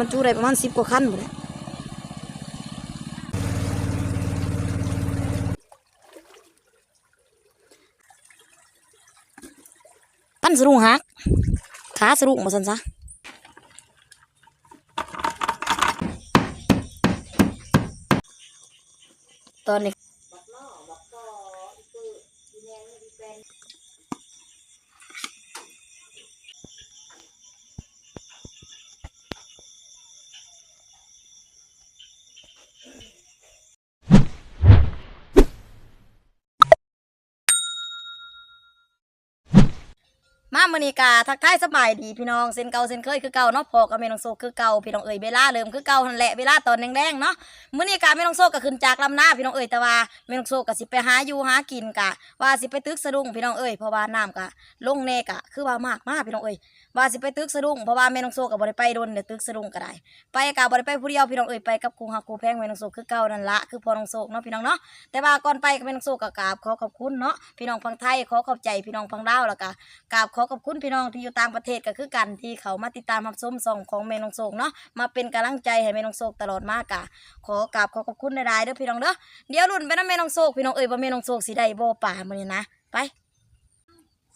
มันจูได้ประมาณสิบกว่าคันหมดเลยปั้นสรุงหักขาสรุงมาสันซะตอนนี้ มามนีกาทักทายสบายดีพี่น้องเส้นเก่าเส้นเคยคือเก่าเนาะพอกับเมนองโซคือเก่าพี่น้องเอ๋ยเวลาเริ่มคือเก่าหันแหละเวลาตอนแดงๆเนาะมือนีกาเมนองโซก็ขึ้นจากลำหน้าพี่น้องเอ๋ยแต่ว่าเมนองโซก็สิไปหาอยู่หากินกะ ว่าสิไปตึกสะดุ้งพี่น้องเอ๋ยเพราะว่าน้ำกะลงเนกะคือว่ามากมากพี่น้องเอ๋ยว่าสิไปตึกสะดุ้งเพราะว่าเมนองโซก็บ่ได้ไปโดนเดี๋ยวตึกสะดุ้งก็ได้ ไปกะบ่ได้ไปผู้เดียวพี่น้องเอ๋ยไปกับครูฮักครูแพงเมนองโซคือเก่านั่นละคือพอน้องโซเนาะพี่น้องเนาะแต่ว่าก่อนไปก็เมนองโซก็กราบขอขอบคุณเนาะพี่น้องพังไทยขอขอบใจพี่น้องพังดาวแล้วก็กราบขอขอบคุณพี่น้องที่อยู่ต่างประเทศก็คือกันที่เขามาติดตามรับชมส่องของเมนองโศกเนาะมาเป็นกำลังใจให้เมนองโศกตลอดมากะขอกราบขอขอบคุณหลายๆเด้อพี่น้องเด้อเดี๋ยวรุ่นไปน้ำเมนองโศกพี่น้องเอ้ยว่าเมนองโศกสิได้บ่ป่ามื้อนี้นะไป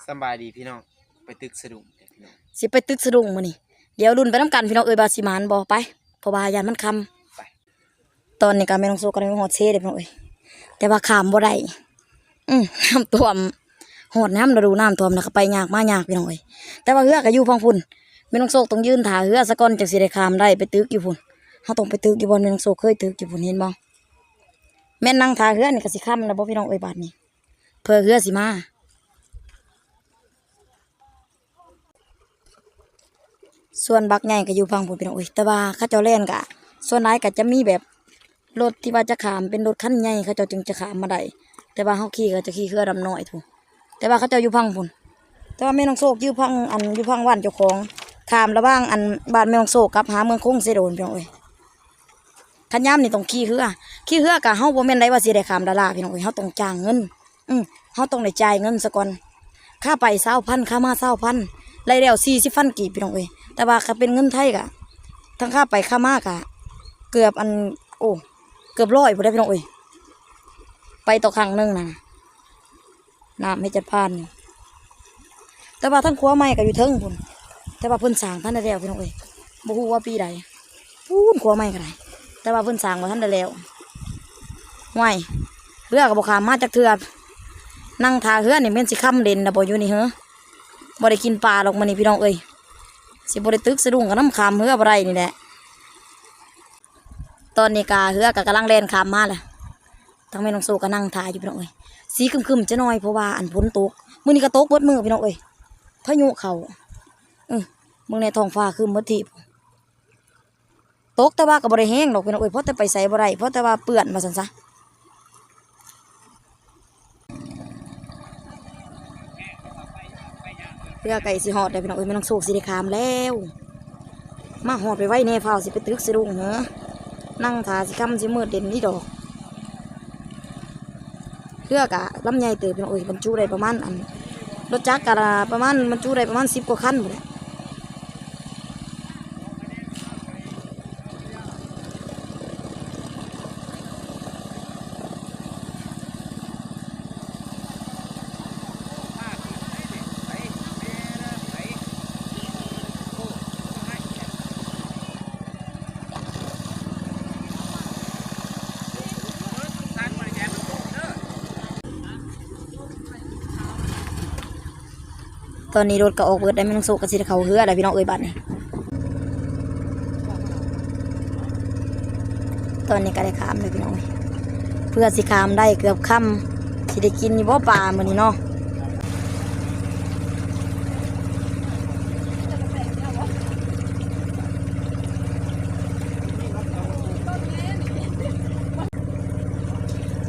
สำบายดีพี่น้องไปตึกสะดุ้งเด้อพี่น้องสิไปตึกสะดุ้งมื้อนี้เดี๋ยวรุ่นไปน้ำกันพี่น้องเอ้ยบาสิมานบ่ไปเพราะว่ายานมันคำไปตอนนี้ก็เมนองโศกกำลังฮอดเซ่เด้อพี่น้องเอ้ยแต่ว่าข้ามบ่ได้อืมน้ำท่วม หอดน้ำฤดูน้ำท่วมนะก็ไปยากมายากพี่น้อย แต่ว่าเรือกอยู่พังพุ่นแม่นองโศกต้องยืนถาเหือสะก่อนจังสิได้ข้ามได้ไปตึกอยู่พุ่นเฮาต้องไปตึกอยู่บนแม่นองโศกเคยตึกอยู่พุ่นเห็นบ่แม่นั่งถาเหือนี่ก็สิค่ำแล้วบ่พี่น้องเอ้ยบาดนี้เพื่อเหือสิมาส่วนบักใหญ่ก็อยู่ฟังพุ่นพี่น้องเอ้ยแต่ว่าเขาเจ้าแล่นก็ส่วนหลายก็จะมีแบบรถที่ว่าจะขามเป็นรถคันใหญ่เขาเจ้าจึงจะขามมาได้แต่ว่าเฮาขี่ก็จะขี่เรือดำน้อยถูก แต่ว่าเขาเจ้าอยู่พังพุ่นแต่ว่าแม่น้องโศกอยู่พังอันอยู่พังวันเจ้าของขามระหว่างอันบ้านแม่น้องโศกกับหาเมืองคงเสยโดนพี่น้องเอ้ยขันย่ำนี่ต้องขี่เรือขี่เรือกะเฮาบ่แม่นได้ว่าสิได้ขามดาราพี่น้องเอ้ยเฮาต้องจ้างเงิน อืมเฮาต้องได้จ่ายเงินซะก่อนค่าไป20,000ค่ามา20,000รายแล้ว40พันกี่พี่น้องเอ้ยแต่ว่าถ้าเป็นเงินไทยกะทั้งค่าไปค่ามากะเกือบอันโอ้เกือบร้อยพุ่นได้พี่น้องเอ้ยไปต่อครั้งหนึ่งนะ น้ำให้จัดผ่านแต่ว่าทั้งครัวใหม่ก็อยู่เทิงพุ่นแต่ว่าเพิ่นสร้างท่านได้แล้วพี่น้องเอ้ยบ่ฮู้ว่าปีใดพูนครัวใหม่ก็ได้แต่ว่าเพิ่นสร้างบ่ทันได้แล้วห่วยเรือก็บ่ขามมาจากเทือนั่งทาเรือนี่แม่นสิค่ำเด่นน่ะบ่อยู่นี่เหรอบ่ได้กินปลาหรอกมื้อนี้พี่น้องเอ้ยสิบ่ได้ตึกสะดุ้งกับน้ำขามเรือบ่ได้นี่แหละตอนนี้กาเรือก็กำลังแล่นขามมาแหละทั้งแม่น้องโซก็นั่งท่าอยู่พี่น้องเอ้ย สีครึมๆจะน้อยเพราะว่าอันฝนตกมือนี้ก็ตกเบิดมือพี่น้องเอ้ยพายุเขาเออมึงในท้องฟ้าคือมืดทิพตกแต่ว่าก็บ่ได้แห้งดอกพี่น้องเอ้ยเพราะแต่ไปใส่บ่ได้เพราะแต่ว่าเปื้อนมาซั่นซะเรือไก่สิฮอดได้พี่น้องเอ้ยไม่ต้องโศกสิได้ขามแล้ว มาฮอดไปไว้แน่ฟ้าสิไปตึกสิลุงเหรอนั่งทาสิคำสิมืดเด่นนี่ดอก เรือกะลำใหญ่เติบเป็นโอ้ยบรรจุได้ประมาณอันรถจักรกะประมาณบรรจุได้ประมาณสิบกว่าคันหมดเลย ตอนนี้รถก็ออกเบิดได้ไม่ต้องโศกกระสิเขาเฮือได้พี่น้องเอ้ยบัดนี่ตอนนี้ก็ได้ขามเลยพี่น้องเพื่อสิขามได้เกือบค่ำสิได้กินอยู่บ่ปลามื้อนี้เนาะ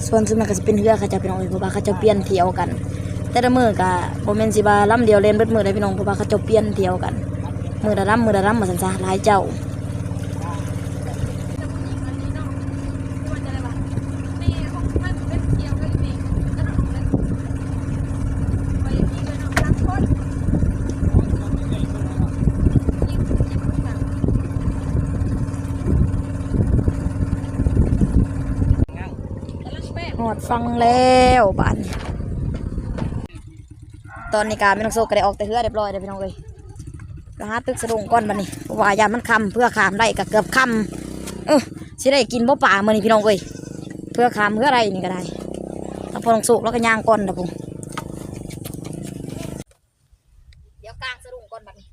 ส่วนส่วนมันก็จะเป็นเรือเขาจะพี่น้องเอ้ยเพราะว่าเขาจะเปลี่ยนเที่ยวกัน แต่ละมือกะโบเมนสิบาล้ำเดียวเล่นเบิดมือได้พี่น้องเพราะว่าเขาจะเปลี่ยนเดียวกัน มือละล้ำมือละล้ำมาสันซาหลายเจ้าอดฟังแล้วบ้านเนี่ย ตอนนี้การไม่ต้องโซกก็ได้ออกแต่เฮือเรียบร้อยเลยพี่น้องเลยก็หาตึกสะดุ้งก้อนบันนี้ว่ายามมันคำเพื่อขามได้ก็เกือบคำเออสิได้กินบ่ป่ามื้อนี้พี่น้องเลยเพื่อขามเพื่ออะไรนี่ก็ได้ถ้าพอลงโซกแล้วก็ย่างก้อนนะผมเดี๋ยวกลางสะดุ้งก้อนบัดนี้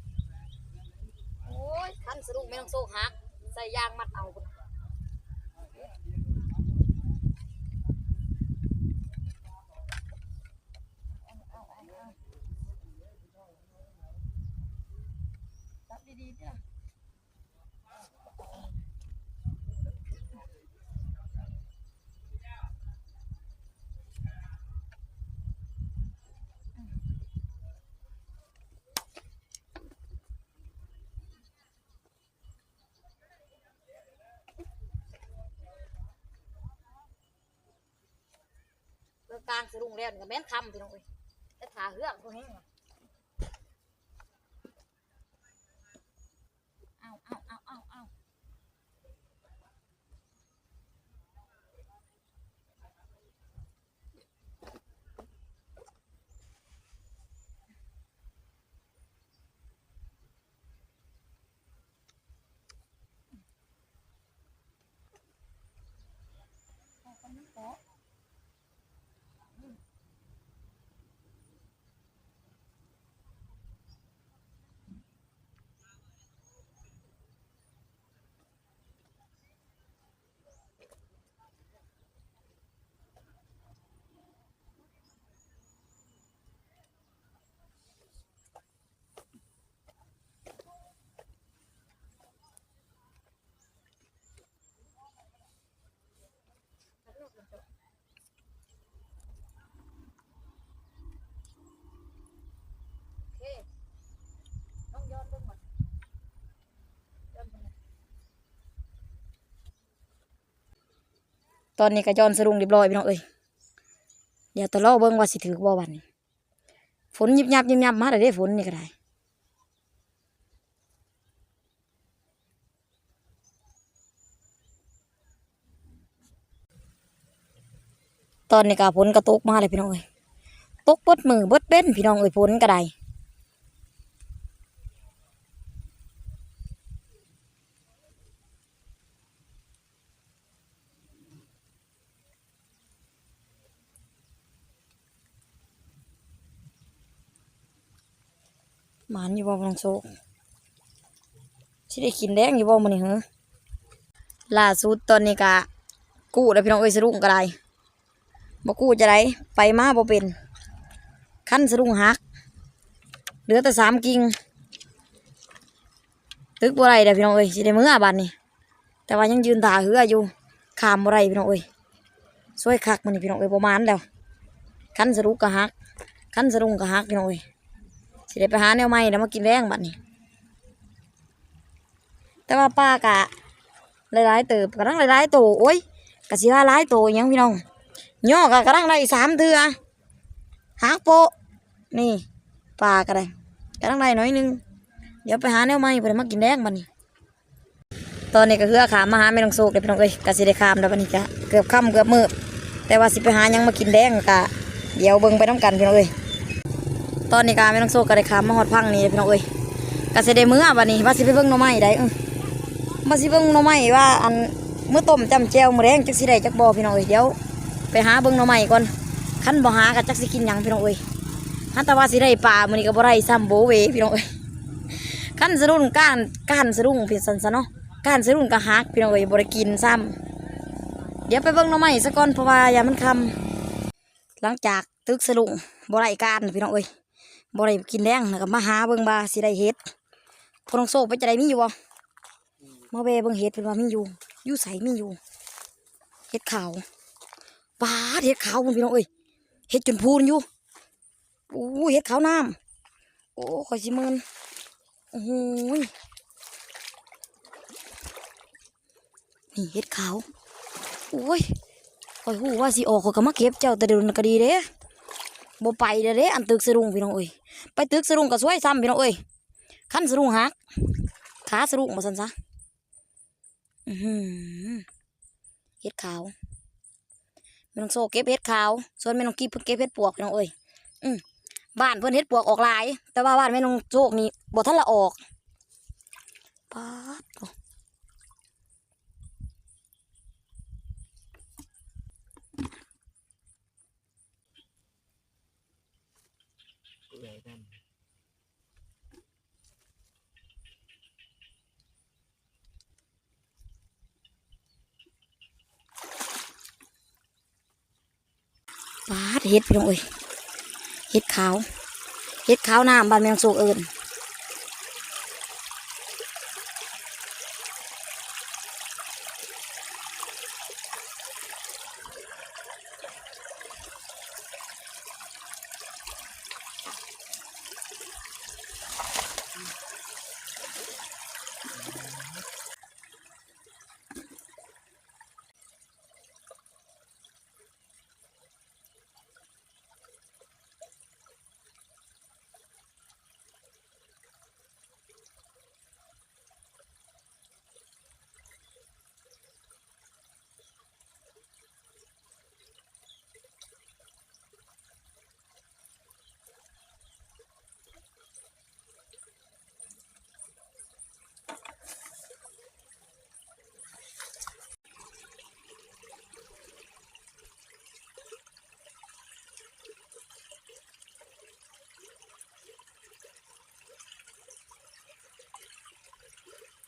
โอ้ยคันสะดุ้งไม่ต้องโซกหักใส่ยางมัดเอาพุ่น จับดีๆจ้ะเรื่อง กลางสะดุ้งแล้วนี่ก็แม่นคำพี่น้องเอ้ยแต่ขาเฮือกพวกนี้ว่ะเอาเอาเอาเอาเอาโอเคต้องย้อนเบิ่งก่อนย้อนเบิ่งก่อน ตอนนี้ก็ย้อนสรุงเรียบร้อยพี่น้องเอ้ยเดี๋ยวตะลอเบิ่งว่าสิถือบ่วันฝนยิบยับยิบยับมาได้เด้ฝนนี่ก็ได้ตอนนี้ก็ฝนก็ตกมาเลยพี่น้องเอ้ยตกเบิดมือเบิดเบ้นพี่น้องเอ้ยฝนก็ได้ หมานอยู่บ่น้องโซสิได้กินแดงอยู่บ่มื้อนี้เหรอล่าสุดตอนนี้ก็กู้แล้วพี่น้องเอ้ยสรุงก็ได้บ่กู้จะได้ไปมาบ่เป็นคันสรุงหักเหลือแต่สามกิ่งตึกบ่ไรเด้อพี่น้องเอ้ยสิได้มื้อบัดนี้แต่ว่ายังยืนตาเหืออยู่ขามบ่ไรพี่น้องเอ้ยสวยคักมันนี่พี่น้องเอ้ยประมาณแล้วคันสรุกก็หักคันสรุงก็หักพี่น้องเอ้ย ได้ไปหาแนวใหม่แล้วมากินแรงบัดนี้ แต่ว่าป้ากะหลายๆเติบกระทั่งหลายๆโตโอ้ยกะสิว่าหลายโตยังพี่น้องย่อกะกระทั่งได้สามเทือหักโปนี่ปลาก็ไดกระทั่งได้น้อยหนึงเดี๋ยวไปหาแนวใหม่เพื่อมากินแดงบัดนี้ ตอนนี้ก็คือขามมาหาแม่น้องโศกเดี๋ยวพี่น้องเอ้ยกะสิได้ขามแล้วบัดนี้จ้ะเกือบค่ำเกือบมืดแต่ว่าสิไปหายังมากินแดงกะเดี๋ยวเบิ่งไปน้ำกันพี่น้องเอ้ย ตอนนี้กาแม่น้องโศกก็ได้ขามมาฮอดพังนี่พี่น้องเอ้ยกะสิได้มื้อบัดนี้ว่าสิไปเบิ่งหน่อไม้ได้เออมาสิเบิ่งหน่อไม้ว่าอันเมื้อต้มจำแจ่วมือแรงจักสิได้จักบ่พี่น้องเอ้ยเดี๋ยวไปหาเบิ่งหน่อไม้ก่อนคันบ่หาก็จักสิกินหยังพี่น้องเอ้ยหันแต่ว่าสิได้ปลามื้อนี้ก็บ่ได้ซ้ำโบเวพี่น้องเอ้ยคันสะดุ้งก้านก้านสะดุ้งพี่สันซะเนาะการซื้อรุ่นกะฮักพี่น้องเอ้ยบริกินซ้ำเดี๋ยวไปเบิ่งหน้องใหม่สักก่อนเพราะว่าอย่ามันคำหลังจากตึกสลุงบริการพี่น้องเอ้ย บริกินแดงแล้วก็มาหาเบิ่งบาสิได้เฮ็ดพนองโซกไปจะได้มีอยู่บ่มาเวเบิ่งเฮ็ดเป็นว่ามีอยู่อยู่ใสมีอยู่เฮ็ดขาวปลาเฮ็ดขาวพุ่นพี่น้องเอ้ยเฮ็ดจนพูนอยู่โอ้เฮ็ดขาวน้ำโอ้ข่อยสิเมินโอ้ยนี่เห็ดขาวโอ้ยคอยหูว่าสิออกเขาก็มาเก็บเจ้าแต่เดี๋ยวนั้นก็ดีเด้ บ่ไปเด้อเด้อันตึกสะดุงพี่น้องเอ้ยไปตึกสะดุงก็สวยซ้ำพี่น้องเอ้ยขั้นสะดุงหักขาสะดุงมาสันซะอือเห็ดขาวแม่น้องโซเก็บเห็ดขาว ส่วนแม่น้องกีเพิ่นเก็บเห็ดปวกพี่น้องเอ้ยอืมบ้านเพิ่นเห็ดปวกออกหลาย แต่ว่าบ้านแม่น้องโซกนี่บ่ทันละออกป๊าดโอ้ เอื่อยนั่น ป๊าดเห็ดพี่น้องเอ้ยเห็ดขาวเห็ดขาวน้ำบ้านแมงสูกเอิ้น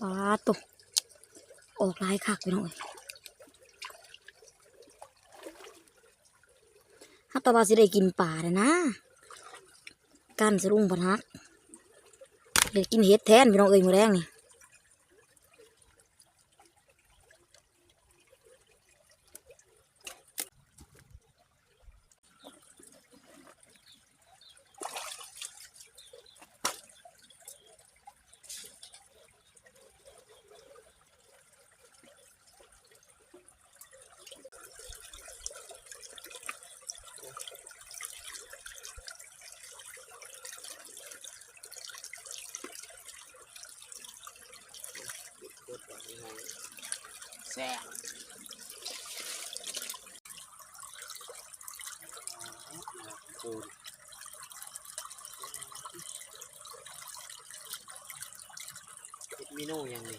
ปลาตกออกลายคักไปหน่องเอ้ยฮัตตาบาสิได้กินป่าเลยนะกันสรุงพนฮักเดี๋ยวกินเห็ดแทนไปน้องเอ้ยมือแรงนี่ แซ่บโอ้ยเมนูยังนี่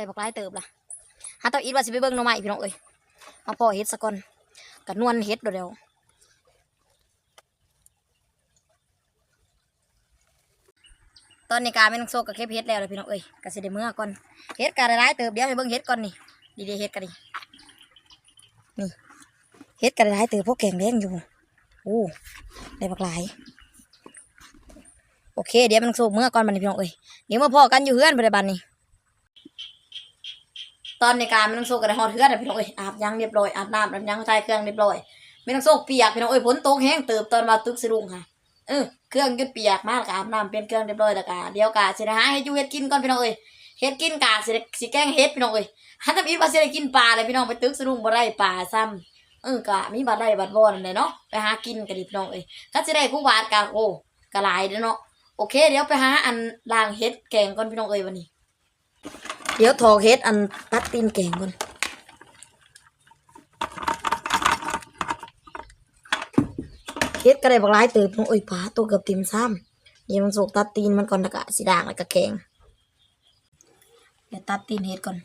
ได้บักหลายเติบล่ะฮัตตาอีดว่าสิไปเบิ่งหน่อไม้พี่น้องเอ้ยมาพอเห็ดสะก่อนกับนวลเห็ดเดี๋ยวตอนนี้การแม่นองโซกับเก็บเห็ดแล้วเลยพี่น้องเอ้ยก็สิได้เมื่อก่อนเห็ดการหลายเติบเดี๋ยวไปเบิ่งเห็ดก่อนนี่ดีๆเห็ดกันดินี่เฮ็ดกันหลายเตือพวกแกงแดงอยู่โอ้ได้บักหลายโอเคเดี๋ยวมันสูบเมื่อก่อนบันพี่น้องเอ้ยเดี๋ยวมาพอกันอยู่เฮือนบริบาลนี้ ตอนในการไม่ต้องโซกกันในฮอดเฮือนนะพี่น้องเอ้ยอาบยังเรียบร้อยอาบน้ำอาบยังใช้เครื่องเรียบร้อยไม่ต้องโซกเปียกพี่น้องเอ้ยฝนตกแห้งเติบตอนมาตึกสะดุ้งค่ะเออเครื่องยึดเปียกมากอาบน้ำเปลี่ยนเครื่องเรียบร้อยแล้วกะเดี๋ยวกะสิได้หาให้ยูเฮ็ดกินก่อนพี่น้องเอ้ยเฮ็ดกินกะสิได้สิแกงเฮ็ดพี่น้องเอ้ยหันทำอีกว่าสิได้กินปลาเลยพี่น้องไปตึกสะดุ้งบ่ได้ปลาซ้ำเออกะมีบัดได้บัดบ่นั่นแหละเนาะไปหากินกันดิพี่น้องเอ้ยก็สิได้คู่บาทกะโอ้กะหลายเด้อเนาะโอเค เดี๋ยวไปหาอันล้างเฮ็ดแกงก่อนพี่น้องเอ้ยวันนี้ เดี๋ยวถอเฮ็ดอันตัดตีนแกงก่อนเฮ็ดก็ได้บักหลายเติบน้องเอ้ยปลาตัวเกือบต็มซ้ำเดี๋ยวมันสุกตัดตีนมันก่อนแล้วก็สิด่างแล้วก็แกงเดี๋ยวตัดตีนเฮ็ดก่อน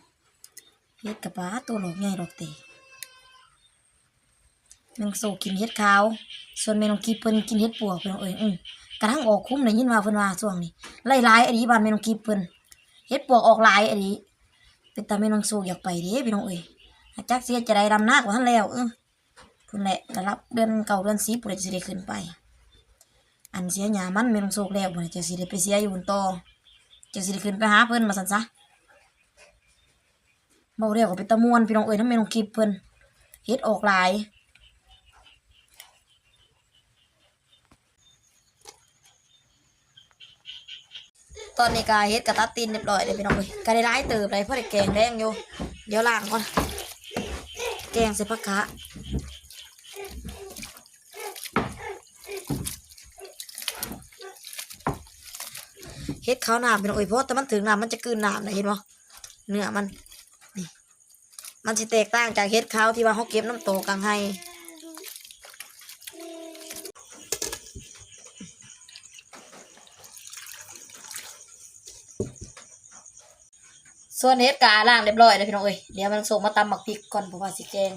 เฮ็ดกับปลาตัวหลอกใหญ่ดอกเตะแมงโซกินเฮ็ดขาว ส่วนแม่น้องกีเพิ่นกินเฮ็ดปวกพี่นเอ้ยอืมกระทั่งออกคุ้มได้ยินว่าเพิ่นว่าช่วงนี้ไล่หลายๆอันนี้บ้านแม่น้องกีบเพิ่น เฮ็ดปวกออกลายอันนี้ เป็นตาแม่น้องสูอยากไปเด้พี่น้องเอ้ยอาจักเสียจะได้ดำหน้ากว่าท่านแล้วเออพุ่นแหละก็รับเดือนเก่าเดือน10พุ่นจะสิได้ขึ้นไป อันเสียหยามันแม่น้องโศกแล้วพุ่นจะสิได้ไปเสียอยู่บนโตจะสิได้ขึ้นไปหาเพิ่นมาซั่นซะเว้าเรียกว่าเป็นตะมวนพี่น้องเอ้ยนำแม่น้องกีบเพิ่นเฮ็ดออกลาย ตอนนี้กาเฮ็ดกระตัดตีนเรียบร้อยเลยพี่น้องเอ้ยก็ได้ร้ายเติบเลยเพราะได้แกงแดงอยู่ เดี๋ยวล้างก่อน แกงใส่ผักะเฮ็ดข้าวหนามพี่น้องเอ้ยเพราะแต่มันถึงหน้ำมันจะกืนน้ำนะเห็นบ่เนื้อมัน นี่ มันสิแตกต่างจากเฮ็ดข้าวที่ว่าเขาเก็บน้ำโตกลางไห้ ส่วนเฮ็ดกาล้างเรียบร้อยเลยพี่น้องเอ้ยเดี๋ยวมันส่งมาตำหมักพริกก่อนเพราะว่าสิแกง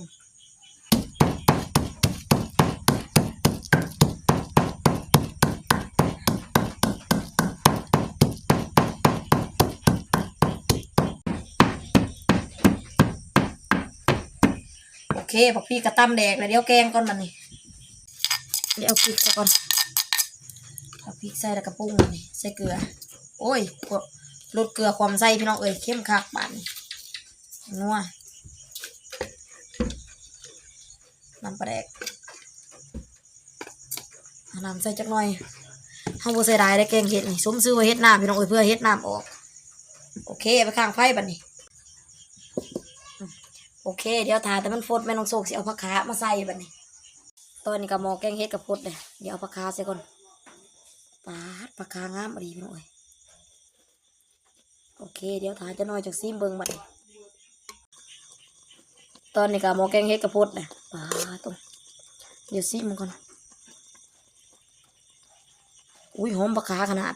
โอเคผักพี่กระตั้มแดกแล้วเดี๋ยวแกงก่อนมันนี่เดี๋ยวเอาพริกก่อนเอาพริกใส่แล้วกระปุ้งนี่ใส่เกลือ โอ้ยกด ลดเกลือความใส่พี่น้องเอ้ยเข้มคักบานนัวน้ำปลาแดกน้ำใส่จักหน่อยห้าบัใส่ได้ได้แกงเห็ดนี่สมซื้อไว้เห็ดน้ำพี่น้องเอ้ยเพื่อเห็ดน้ำออก โอเคไปข้างไฟบัดนี้โอเค เดี๋ยวทาแต่มันฟดแม่น้องโศกสิเอาผักขามาใส่บัดนี้ตอนนี้ก็หมอแกงเฮ็ดกับฟดเลยเดี๋ยวเอาผักขาใส่ก่อนปาดผักขางามอดีพี่น้องเอ้ย เคเดี๋ยวทายจะน้อยจากซีมเบิงบัดตอนนี้ก็หมอแกงเฮ็ดกับฟดเลยปาตรงเดี๋ยวซีมมันก่อนอุ้ยหอมผักขาขนาด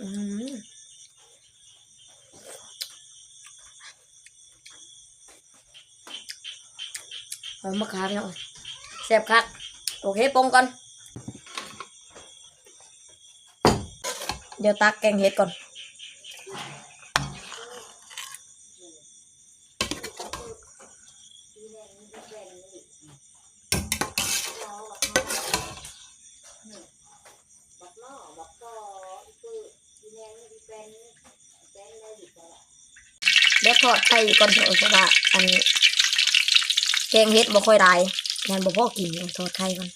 อืมหอมมะขามพี่น้องแซ่บคักโอเคปรุงก่อนเดี๋ยวตักแกงเห็ดก่อน เดี๋ยวท อดไข่ก่อนเถอะเพราะว่าอันแกงเฮ็ดบ่ค่อยได้งานบ่พอกินต้องทอดไข่ก่อน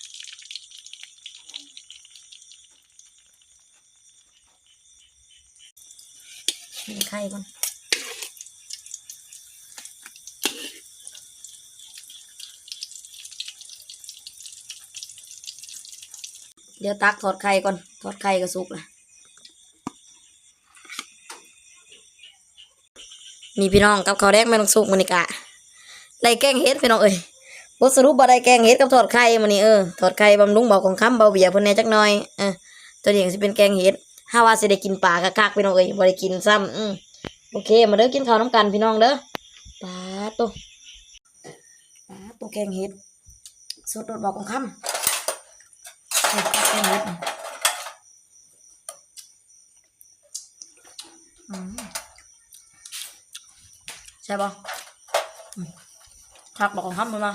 ไข่ก่อนเดี๋ยวตักทอดไข่ก่อนทอดไข่ก็สุกละ นี่พี่น้องกับข้าวแดงแม่ต้องสุกมันนี่กะได้แกงเฮ็ดพี่น้องเอ้ยบทสรุปบ่ได้แกงเฮ็ดกับทอดไข่มื้อนี้เออทอดไข่บำรุงเบาของคำเบาเบียเพิ่นแน่จักหน่อยเออตัวนี้ก็สิเป็นแกงเฮ็ดถ้าว่าสิได้กินปลาคักๆพี่น้องเอ้ยบ่ได้กินซ้ำอือโอเค มาเด้อกินข้าวน้ำกันพี่น้องเด้อปลาโตปลาโตแกงเฮ็ดสดโดดเบาของคำเฮ็ดกับแกงเฮ็ดอืม ใช่บ่ผักบอกของห้ามมันมา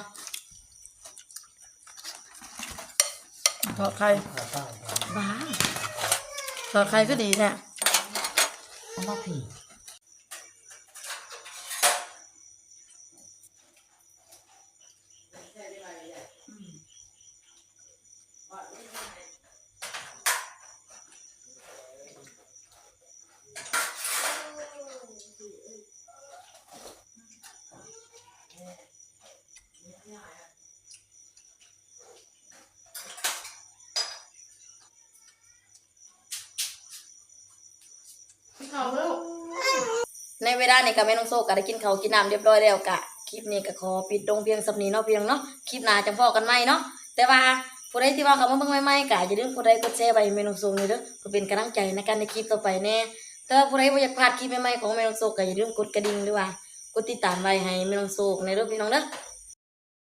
ทอดไข่ขาตั้งบ้าทอดไข่ก็ดีเนี่ยเอามาผี เวลานี้ก็แม่น้องโซก็ได้กินข้าวกินน้ำเรียบร้อยแล้วกะคลิปนี้ก็ขอปิดลงเพียงสำนีเนาะเพียงเนาะคลิปหน้าจะพอกันไหมเนาะแต่ว่าผู้ใดที่ว่าเขามาเบิ่งใหม่ๆก็อย่าลืมกดไลค์กดแชร์ไว้แม่นงโซนี่เด้อเพื่อเป็นกำลังใจในการในคลิปต่อไปแน่แต่ว่าผู้ใดบ่อยากพลาดคลิปใหม่ๆของแม่น้องโซก็อย่าลืมกดกระดิ่งด้วยว่ากดติดตามไว้ให้แม่น้องโซในเด้อพี่น้องเด้อ